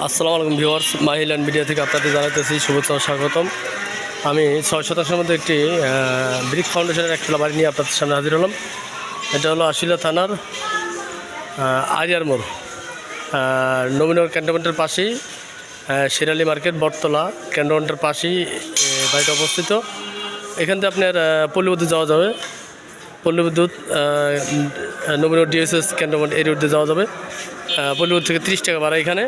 আসসালামু আলাইকুম viewers মাহিল্যান্ড media থেকে আপনাদের জানাতেছি শুভেচ্ছা স্বাগতম। আমি ছয় শতাংশের মধ্যে একটি ব্রিক ফাউন্ডেশনের একটা বাড়ি নিয়ে আপনাদের সামনে হাজির হলাম। এটা হলো আশিলা থানার আরিয়ার মোড়। নবীনগর ক্যান্টনমেন্টের পাশেই শেরালি মার্কেট, বটতলা ক্যান্টনমেন্টের পাশেই বাড়িটা অবস্থিত। এখান থেকে আপনার পল্লী যাওয়া যাবে। পল্লী বিদ্যুৎ নবীনগর ডিএসএস ক্যান্টনমেন্ট এই যাওয়া যাবে। পল্লী থেকে তিরিশ টাকা ভাড়া এখানে।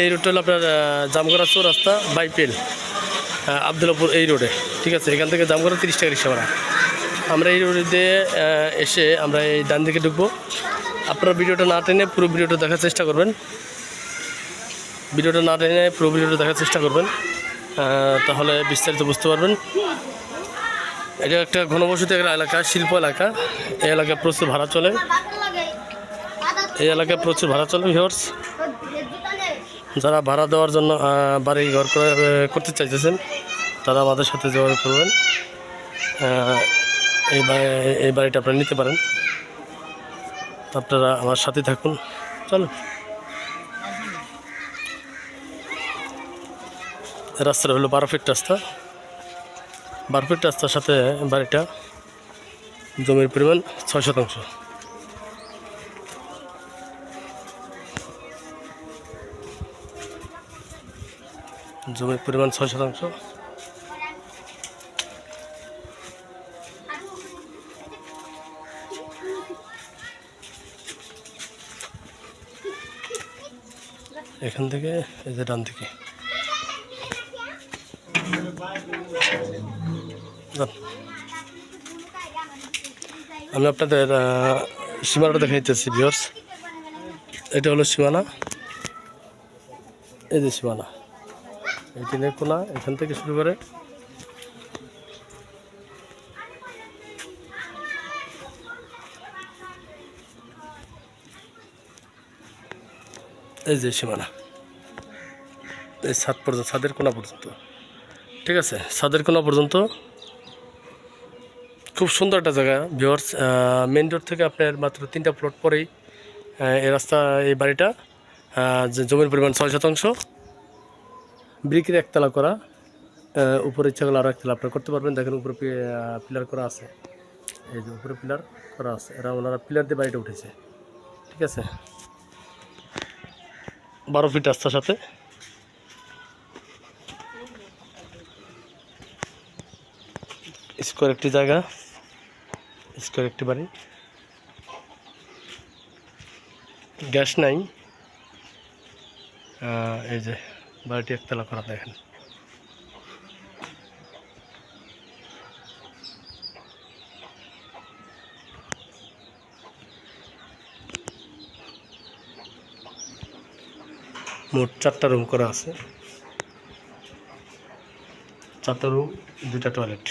এই রুটটা হলো আপনার জামগড়া চৌরাস্তা বাইপেল আবদুল্লাপুর এই রোডে ঠিক আছে, এখান থেকে জামগড়া তিরিশ টাকা রিক্সা ভাড়া। আমরা এই রোডে এসে আমরা এই ডান দিকে ঢুকবো। আপনারা ভিডিওটা না টেনে পুরো ভিডিওটা দেখার চেষ্টা করবেন। ভিডিওটা না টেনে পুরো ভিডিওটা দেখার চেষ্টা করবেন। তাহলে বিস্তারিত বুঝতে পারবেন। এটা একটা ঘনবসতি একটা এলাকা, শিল্প এলাকা। এই এলাকায় প্রচুর ভাড়া চলে। এই এলাকায় প্রচুর ভাড়া চলে ভিওর্স যারা ভাড়া দেওয়ার জন্য বাড়ি ঘর করে করতে চাইতেছেন, তারা আমাদের সাথে যোগাযোগ করবেন। এই এই বাড়িটা আপনারা নিতে পারেন। আপনারা আমার সাথে থাকুন। চলো রাস্তাটা হলো বারো ফিট রাস্তা। বারো ফিট রাস্তার সাথে বাড়িটা জমির পরিমাণ ছয় শতাংশ। জমির পরিমাণ ছয় শতাংশ। এখান থেকে, এই যে ডান থেকে। আমি আপনাদের সীমানাটা দেখাইতেছি ভিওর্স এটা হলো সীমানা। এই যে সীমানা। এই তিনের কোনা এখান থেকে শুরু করে। এই যে সীমানা। এই ছাদ পর্যন্ত, ছাদের কোনা পর্যন্ত। ঠিক আছে? ছাদের কোনা পর্যন্ত। খুব সুন্দর একটা জায়গা। ভিওর্স মেন রোড থেকে আপনার মাত্র তিনটা প্লট পরেই এই রাস্তা, এই বাড়িটা জমির পরিমাণ ছয় শতাংশ। ব্রিকের একতলা করা উপরে ইচ্ছা করলে আরও একতলা আপনারা করতে পারবেন। দেখেন উপরে পিলার করা আছে। এই যে উপরে পিলার করা আছে। এরা ওনারা পিলার দিয়ে বাড়িটা উঠেছে। ঠিক আছে? বারো ফিট রাস্তার সাথে। স্কোয়ার একটি জায়গা, স্কোয়ার একটি বাড়ি। গ্যাস নাই। এই যে বাড়িটি একতলা করা, দেখেন। মোট চারটা রুম করা আছে। চারটা রুম দুটা টয়লেট।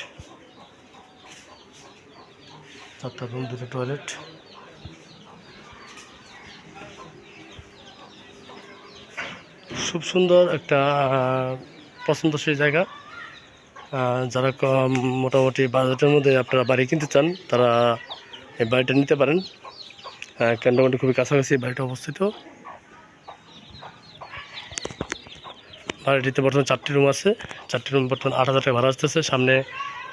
চারটা রুম দুটা টয়লেট। খুব সুন্দর একটা পছন্দসই জায়গা। যারা কম মোটামুটি বাজেটের মধ্যে আপনারা বাড়ি কিনতে চান, তারা এই বাড়িটা নিতে পারেন। ক্যান্টনমেন্টে খুবই কাছাকাছি বাড়িটা অবস্থিত। বাড়িটিতে বর্তমানে চারটি রুম আছে। চারটি রুম বর্তমানে আট হাজার টাকা ভাড়া আসতেছে। সামনে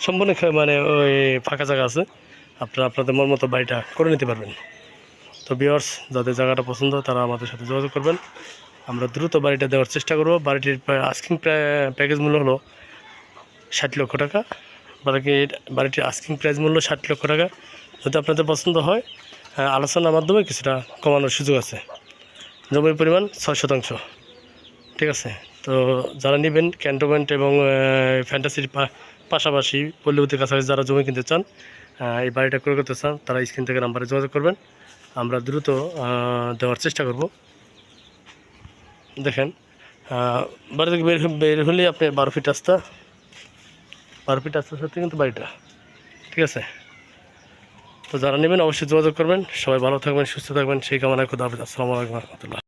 সম্পূর্ণ মানে ওই ফাঁকা জায়গা আছে। আপনারা আপনাদের মন মতো বাড়িটা করে নিতে পারবেন। তো বিয়ার্স যাদের জায়গাটা পছন্দ তারা আমাদের সাথে যোগাযোগ করবেন। আমরা দ্রুত বাড়িটা দেওয়ার চেষ্টা করব। বাড়িটির আস্কিং প্যাকেজ মূল্য হলো ষাট লক্ষ টাকা। বাড়িটির বাড়িটির আস্কিং প্রাইস মূল্য ষাট লক্ষ টাকা। যদি আপনাদের পছন্দ হয় আলোচনার মাধ্যমে কিছুটা কমানোর সুযোগ আছে। জমির পরিমাণ ছয় শতাংশ। ঠিক আছে? তো যারা নেবেন, ক্যান্টনমেন্ট এবং ফ্যান্টাসির পাশাপাশি পল্লীবতীর কাছাকাছি যারা জমি কিনতে চান এই বাড়িটা ক্রয় করতে চান, তারা স্ক্রিন থেকে নাম্বারে যোগাযোগ করবেন। আমরা দ্রুত দেওয়ার চেষ্টা করব। দেখেন। বাড়ি থেকে বের বের হলেই আপনি বারো ফিট রাস্তা। বারো ফিট রাস্তার সাথে কিন্তু বাড়িটা। ঠিক আছে? তো যারা নেবেন অবশ্যই যোগাযোগ করবেন। সবাই ভালো থাকবেন, সুস্থ থাকবেন। সেই কামনায় খুদা হাফিজ। আসসালামু আলাইকুম রহমতুল্লাহ।